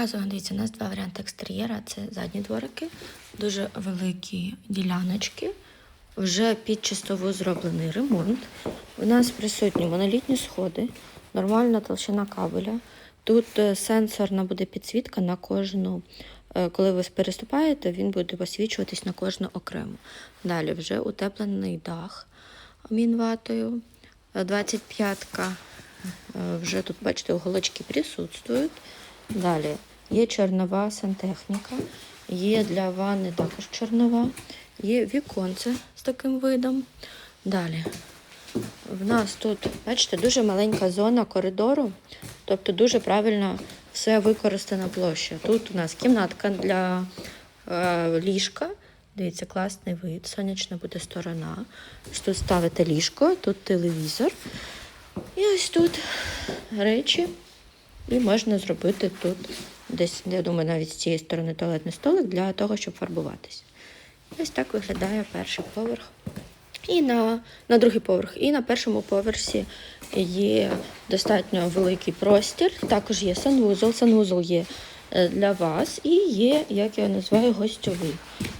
Показую, дивіться, у нас два варіанти екстер'єра. Це задні дворики, дуже великі діляночки. Вже під чистову зроблений ремонт. У нас присутні монолітні сходи, нормальна толщина кабеля. Тут е, сенсорна буде підсвітка на кожну. е, Коли ви переступаєте, він буде посвічуватись на кожну окремо. Далі вже утеплений дах мінватою. 25-ка. Е, Вже тут, бачите, уголочки присутствують. Далі є чорнова сантехніка, є для ванни також чорнова, є віконце з таким видом. Далі. В нас тут, бачите, дуже маленька зона коридору, тобто дуже правильно все використана площа. Тут у нас кімнатка для е, ліжка. Дивіться, класний вид, сонячна буде сторона. Тут ставите ліжко, тут телевізор. І ось тут речі. І можна зробити тут десь, я думаю, навіть з цієї сторони туалетний столик для того, щоб фарбуватись. Ось так виглядає перший поверх. І на, на другий поверх. І на першому поверсі є достатньо великий простір. Також є санвузол. Санвузол є е, для вас і є, як я називаю, гостьовий.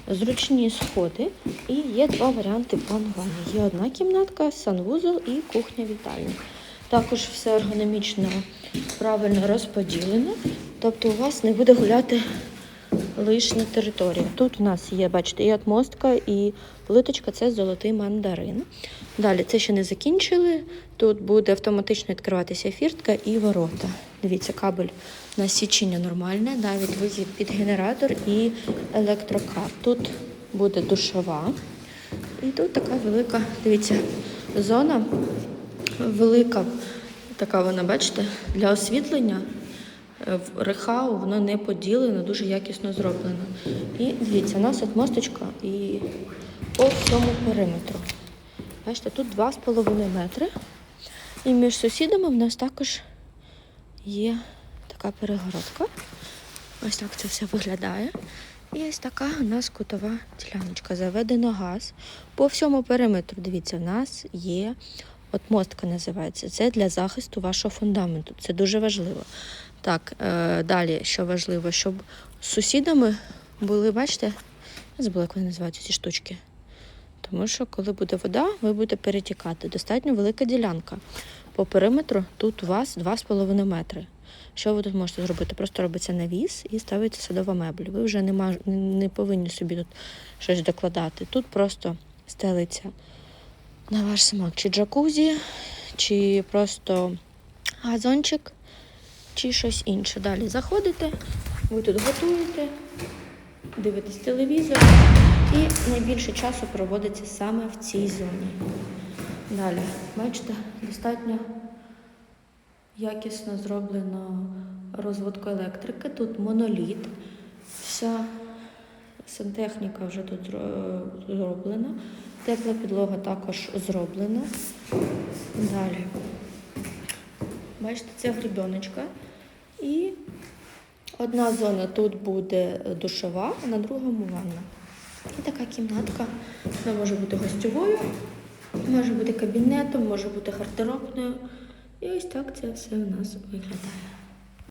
Зручні сходи. І є два варіанти планування. Є одна кімнатка, санвузол і кухня-вітальня. Також все ергономічно правильно розподілено. Тобто у вас не буде гуляти лишня територія. Тут у нас є, бачите, і отмостка, і плиточка це золотий мандарин. Далі це ще не закінчили. Тут буде автоматично відкриватися фіртка і ворота. Дивіться, кабель на січення нормальне, навіть вихід під генератор і електрокар. Тут буде душова. І тут така велика, дивіться, зона велика, така вона, бачите, для освітлення. Е, В рехау воно не поділено, дуже якісно зроблено. І дивіться, у нас от мосточка і по всьому периметру. Бачите, тут 2,5 метри. І між сусідами в нас також є така перегородка. Ось так це все виглядає. І ось така у нас кутова діляночка. Заведено газ. По всьому периметру, дивіться, в нас є от мостка називається. Це для захисту вашого фундаменту. Це дуже важливо. Так, е, далі, що важливо, щоб з сусідами були, бачите, я забула, як вони називаються ці штучки. Тому що, коли буде вода, ви будете перетікати. Достатньо велика ділянка. По периметру тут у вас 2,5 метри. Що ви тут можете зробити? Просто робиться навіс і ставиться садова мебель. Ви вже не, маж... не повинні собі тут щось докладати. Тут просто стелиться на ваш смак чи джакузі, чи просто газончик, чи щось інше. Далі заходите, ви тут готуєте, дивитесь телевізор, і найбільше часу проводиться саме в цій зоні. Далі, бачите, достатньо якісно зроблено розводку електрики. Тут моноліт. Вся сантехніка вже тут зроблена. Тепла підлога також зроблена. Далі. Бачите, це грібеночка. І одна зона тут буде душова, а на другому ванна. І така кімнатка. Вона може бути гостьовою, може бути кабінетом, може бути гардеробною. І ось так це все у нас виглядає.